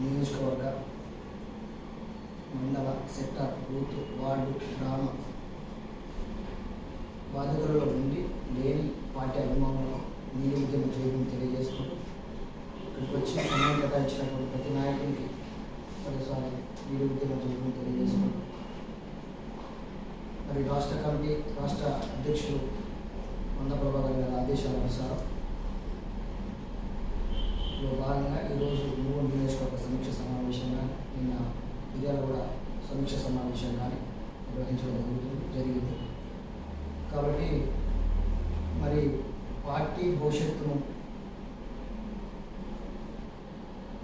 నియోజకవర్గ మండల sector booth ward గ్రామ బాధితులలో ఉండి లేని పార్టీ అభిమానులను మీరు చేయడం తెలియజేసుకుంటూ ఇక్కడికి వచ్చి సమయం కేటాయించినటువంటి ప్రతి నాయకునికి పదిసార్లు మీరు చేయడం తెలియజేసుకుంటూ. మరి రాష్ట్ర కమిటీ రాష్ట్ర అధ్యక్షులు మంద ప్రభాకర్ గారి ఆదేశాల అనుసారం లో భాగంగా ఈరోజు మూడు నియోజకవర్గ సమీక్ష సమావేశంగా నిన్న మిర్యాలగూడ సమీక్ష సమావేశం కానీ నిర్వహించడం జరుగుతుంది జరిగింది. కాబట్టి మరి పార్టీ భవిష్యత్తును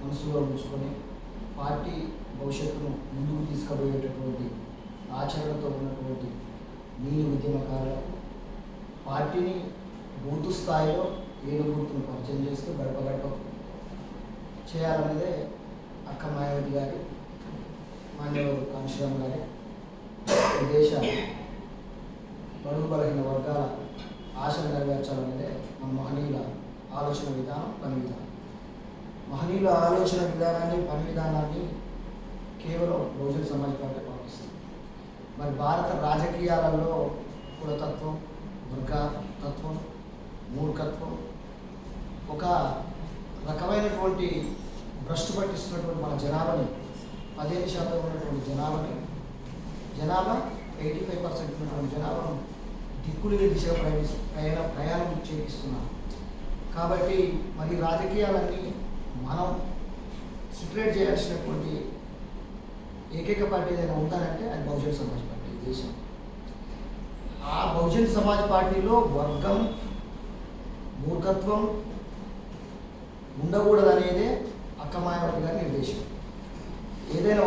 మనసులో ఉంచుకొని పార్టీ భవిష్యత్తును ముందుకు తీసుకుపోయేటటువంటి ఆచరణతో ఉన్నటువంటి నీళ్ళు ఉద్యమకారులకు పార్టీని బూతు స్థాయిలో ఏడు గుర్తును పరిచయం చేస్తూ గడప గడపకు చేయాలన్నదే అక్క మాయావతి గారి మాన్యవరు కాంశీరామ్ గారి దేశ బడుగు బలహీన వర్గాల ఆశలు నెరవేర్చాలన్నదే మన మహనీయుల ఆలోచన విధానం పని విధానం. మహనీయుల ఆలోచన విధానాన్ని పని విధానాన్ని కేవలం రోజుల సమాజ పార్టీ పాటిస్తుంది. మరి భారత రాజకీయాలలో కులతత్వం వర్గతత్వం మూర్ఖత్వం ఒక రకమైనటువంటి భ్రష్టు పట్టిస్తున్నటువంటి మన జనాభాని పదిహేను శాతం ఉన్నటువంటి జనాభాని జనాభా ఎయిటీ ఫైవ్ పర్సెంట్ ఉన్నటువంటి జనాభాను దిక్కులేని దిశగా ప్రయాణి ప్రయాణం ప్రయాణం చేపిస్తున్నాం కాబట్టి మరి రాజకీయాలన్నీ మనం సిటరేట్ చేయాల్సినటువంటి ఏకైక పార్టీ ఏదైనా ఉందానంటే అది బహుజన్ సమాజ్ పార్టీ దేశం. ఆ బహుజన్ సమాజ్ పార్టీలో వర్గం మూర్ఖత్వం ఉండకూడదనేదే అక్కమాయావతి గారి నిర్దేశం. ఏదైనా